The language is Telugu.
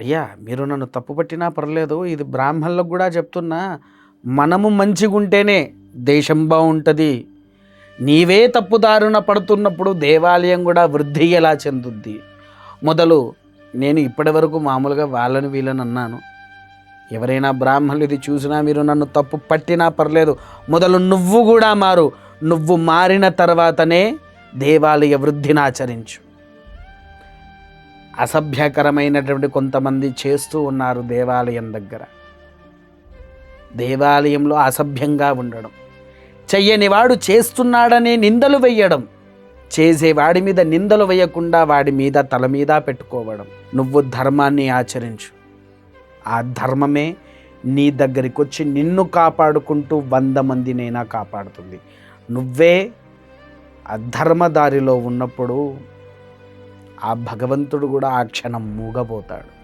అయ్యా మీరు నన్ను తప్పుపట్టినా పర్లేదు. ఇది బ్రాహ్మణులకు కూడా చెప్తున్నా. మనము మంచిగుంటేనే దేశం బాగుంటుంది. నీవే తప్పుదారున పడుతున్నప్పుడు దేవాలయం కూడా వృద్ధి ఎలా చెందుద్ది? మొదలు నేను ఇప్పటివరకు మామూలుగా వాళ్ళని వీళ్ళని అన్నాను. ఎవరైనా బ్రాహ్మణులు ఇది చూసినా మీరు నన్ను తప్పు పట్టినా పర్లేదు. మొదలు నువ్వు కూడా మారు. నువ్వు మారిన తర్వాతనే దేవాలయ వృద్ధిని ఆచరించు. అసభ్యకరమైనటువంటి కొంతమంది చేస్తూ ఉన్నారు దేవాలయం దగ్గర. దేవాలయంలో అసభ్యంగా ఉండడం చెయ్యనివాడు చేస్తున్నాడనే నిందలు వెయ్యడం చేసేవాడి మీద నిందలు వేయకుండా వాడి మీద తల మీద పెట్టుకోవడం. నువ్వు ధర్మాన్ని ఆచరించు. ఆ ధర్మమే నీ దగ్గరికి వచ్చి నిన్ను కాపాడుకుంటూ వంద మందినైనా కాపాడుతుంది. నువ్వే అధర్మదారిలో ఉన్నప్పుడు ఆ భగవంతుడు కూడా ఆ క్షణం మూగపోతాడు.